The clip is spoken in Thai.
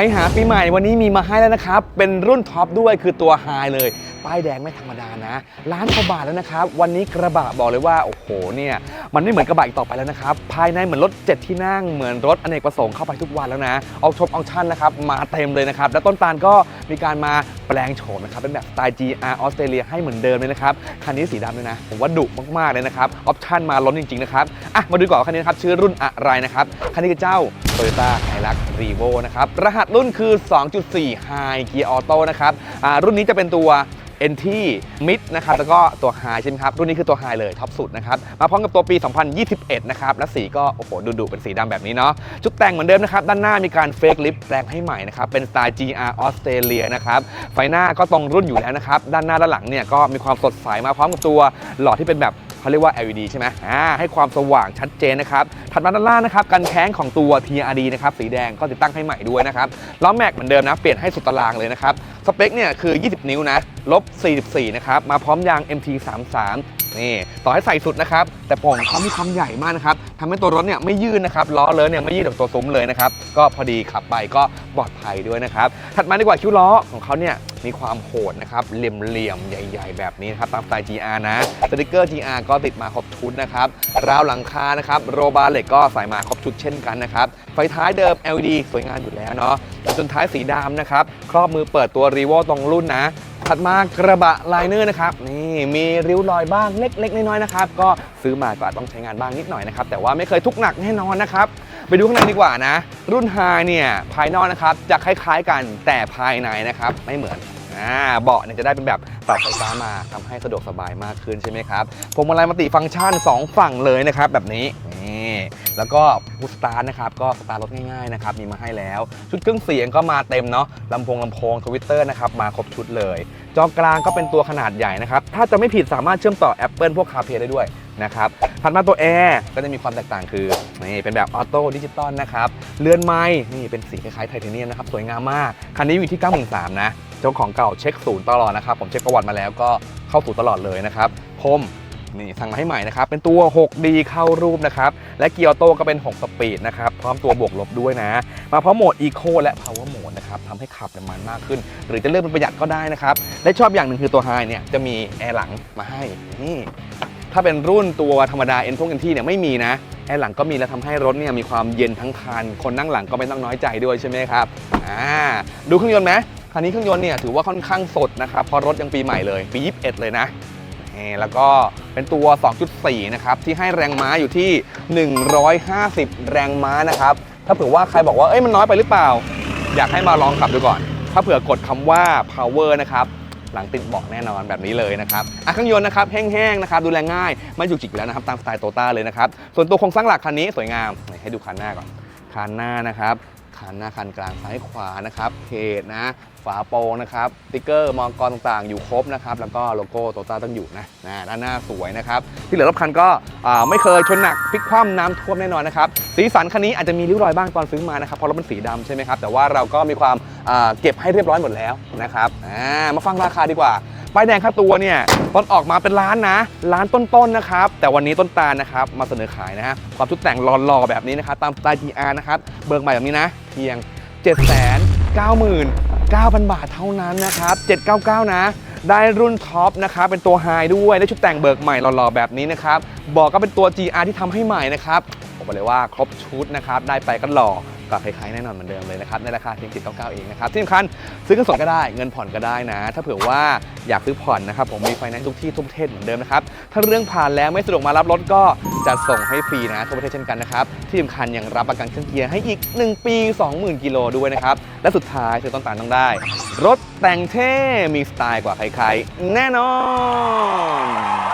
รหาปีใหม่วันนี้มีมาให้แล้วนะครับ เป็นรุ่นท็อปด้วยคือตัวไฮเลย ป้ายแดงไม่ธรรมดานะ ล้านกว่าบาทแล้วนะครับ วันนี้กระบะบอกเลยว่า โอ้โห เนี่ย มันไม่เหมือนกระบะอีกต่อไปแล้วนะครับ ภายในเหมือนรถ 7 ที่นั่ง เหมือนรถอเนกประสงค์เข้าไปทุกวันแล้วนะออกชมออกชั่นนะครับ มาเต็มเลยนะครับ และต้นตาลก็มีการมาแปลงโฉมนะครับ เป็นแบบสไตล์ GR ออสเตรเลียให้เหมือนเดิมเลยนะครับ คันนี้สีดำเลยนะ ผมว่าดุมากๆเลยนะครับ ออปชั่นมาล้นจริงๆนะครับ อะ มาดูก่อนว่าคันนี้นะครับ ชื่อรุ่นอะไรนะครับ คันนี้คือเจ้า Toyota Hilux Revo นะครับ รหัสรุ่นคือ 2.4 High Gear Auto นะครับรุ่นนี้จะเป็นตัว n t Mid นะครับแล้วก็ตัว Hi ใช่ไหมครับ รุ่นนี้คือตัว Hi เลยท็อปสุดนะครับ มาพร้อมกับตัวปี 2021 นะครับ และสีก็ โอ้โห ดุๆเป็นสีดำแบบนี้เนาะชุดแต่งเหมือนเดิมนะครับ ด้านหน้ามีการเฟกลิฟแปลงให้ใหม่นะครับ เป็นสไตล์ GR ออสเตรเลียนะครับ ไฟหน้าก็ตรงรุ่นอยู่แล้วนะครับ ด้านหน้าด้านหลังเนี่ยก็มีความสดใสมาพร้อมกับตัวหลอดที่เป็นแบบ เขาเรียกว่า LED ใช่ไหมอ่าให้ความสว่างชัดเจนนะครับ ถัดมาด้านล่างนะครับกันแข้งของตัว TRD นะครับสีแดงก็ติดตั้งให้ใหม่ด้วยนะครับล้อแม็กเหมือนเดิมนะเปลี่ยนให้สุดตารางเลยนะครับ สเปคเนี่ยคือ 20 นิ้วนะลบ 44 นะครับ มาพร้อมยาง MT33 นี่ต่อให้ใส่สุดนะครับ แต่โป่งเขามีความใหญ่มากนะครับทำให้ตัวรถเนี่ยไม่ยืดนะครับล้อเลยเนี่ยไม่ยืดแบบตัวซุ้มเลยนะครับ ก็พอดีขับไปก็ปลอดภัยด้วยนะครับ ถัดมาดีกว่าคิ้วล้อของเขาเนี่ยมีความโหดนะครับเหลี่ยมๆ ใหญ่ ๆ แบบนี้นะครับตามสไตล์ GR นะสติกเกอร์ GR ก็ติดมาครบชุดนะครับราวหลังคานะครับโรบาร์เหล็กก็ใส่มาครบชุดเช่นกันนะครับไฟท้ายเดิม LED สวยงามอยู่แล้วเนาะ จนท้ายสีดำนะครับ ครอบมือเปิดตัว r e v o ตรงรุ่นนะ ถัดมากระบะไลเนอร์นะครับ นี่มีริ้วรอยบ้างเล็ก ๆ น้อยๆนะครับ ก็ซื้อมาก็ต้องใช้งานบ้างนิดหน่อยนะครับ แต่ว่าไม่เคยทุกหนักแน่นอนนะครับไปดูข้างในดีกว่านะ รุ่นไฮเนี่ยภายนอกนะครับจะคล้ายๆกันแต่ภายในนะครับไม่เหมือนอ่าเบาะเนี่ยจะได้เป็นแบบปรับไฟฟ้ามาทำให้สะดวกสบายมากขึ้นใช่ไหมครับพวงมาลัยมัลติฟังก์ชัน 2 ฝั่งเลยนะครับแบบนี้ นี่แล้วก็พุชสตาร์นะครับก็สตาร์ทรถง่ายๆนะครับมีมาให้แล้ว ชุดเครื่องเสียงก็มาเต็มเนาะลำโพงลำโพงทวิตเตอร์นะครับมาครบชุดเลย จอกลางก็เป็นตัวขนาดใหญ่นะครับถ้าจะไม่ผิดสามารถเชื่อมต่อ Apple พวก CarPlay ได้ด้วยนะครับถัดมาตัวแอร์ก็จะมีความแตกต่างคือนี่เป็นแบบออโต้ดิจิตอลนะครับเรือนไม้นี่เป็นสีคล้ายๆไทเทเนียมนะครับสวยงามมาก คันนี้อยู่ที่ 93นะเจ้าของเก่าเช็คศูนย์ตลอดนะครับ ผมเช็คประวัติมาแล้วก็เข้าศูนย์ตลอดเลยนะครับพรม นี่สั่งมาให้ใหม่นะครับ เป็นตัว 6D เข้ารูปนะครับ และเกียร์โต้ก็เป็น 6 สปีดนะครับ พร้อมตัวบวกลบด้วยนะ มาพร้อมโหมด Eco และ Power Mode นะครับทำให้ขับเนี่ยมันมากขึ้น หรือจะเลือกเป็นประหยัดก็ได้นะครับ และชอบอย่างหนึ่งคือตัว High เนี่ยจะมีแอร์หลังมาให้นี่ถ้าเป็นรุ่นตัวธรรมดาเอ็นพวกเอ็นที่เนี่ยไม่มีนะแอร์หลังก็มีแล้วทำให้รถเนี่ยมีความเย็นทั้งคัน คนนั่งหลังก็ไม่ต้องน้อยใจด้วยใช่ไหมครับอ่าดูเครื่องยนต์ไหมคันนี้เครื่องยนต์เนี่ยถือว่าค่อนข้างสดนะครับเพราะรถยังปีใหม่เลยปี 21 เลยนะ นี่แล้วก็เป็นตัว 2.4 นะครับ ที่ให้แรงม้าอยู่ที่ 150 แรงม้านะครับ ถ้าเผื่อว่าใครบอกว่าเอ้ยมันน้อยไปหรือเปล่า อยากให้มาลองขับดูก่อน ถ้าเผื่อกดคำว่า power นะครับหลังติดเบาะแน่นอนแบบนี้เลยนะครับอะเครื่องยนต์นะครับแห้งๆนะครับดูแลง่ายไม่จุกจิกแล้วนะครับตามสไตล์โตต้าเลยนะครับส่วนตัวโครงสร้างหลักคันนี้สวยงามให้ดูคันหน้าก่อนคันหน้านะครับ คันหน้าคันกลางซ้ายขวานะครับเพจนะ ฝาโปรงนะครับสติ๊กเกอร์มอกรต่างๆ อยู่ครบนะครับ แล้วก็โลโก้โตต้าต้องอยู่นะนะด้านหน้าสวยนะครับ ที่เหลือรอบคันก็ไม่เคยชนหนักพลิกคว่ำน้ำท่วมแน่นอนนะครับสีสันคันนี้อาจจะมีริ้วรอยบ้างตอนซื้อมานะครับเพราะรถมันสีดำใช่ไหมครับแต่ว่าเราก็มีความเก็บให้เรียบร้อยหมดแล้วนะครับมาฟังราคาดีกว่า ป้ายแดงค่าตัวเนี่ยตอนออกมาเป็นล้านนะล้านต้นๆนะครับ แต่วันนี้ต้นตาลนะครับมาเสนอขายนะฮะความชุดแต่งหล่อๆแบบนี้นะครับตามสไตล์ GR นะครับเบิกใหม่แบบนี้นะ เพียง 799,000 บาทเท่านั้นนะครับ 799 นะ ได้รุ่นท็อปนะครับเป็นตัวไฮด้วยได้ชุดแต่งเบิกใหม่หล่อๆแบบนี้นะครับบอกก็เป็นตัว GR ที่ทำให้ใหม่นะครับบอกเลยว่าครบชุดนะครับได้ไปก็หล่อ ก็คล้ายๆแน่นอนเหมือนเดิมเลยนะครับในราคาเพียง799เองนะครับที่สำคัญซื้อเงินสดก็ได้เงินผ่อนก็ได้นะ ถ้าเผื่อว่าอยากซื้อผ่อนนะครับผมมีไฟแนนซ์ทุกที่ทุกประเทศเหมือนเดิมนะครับถ้าเรื่องผ่านแล้วไม่สะดวกมารับรถก็จะส่งให้ฟรีนะทั่วประเทศเช่นกันนะครับที่สำคัญยังรับประกันเครื่องเกียร์ให้อีก 1 ปี 20,000กิโลด้วยนะครับและสุดท้ายคือต้นตาลต้องได้ รถแต่งเท่มีสไตล์กว่าใครๆแน่นอน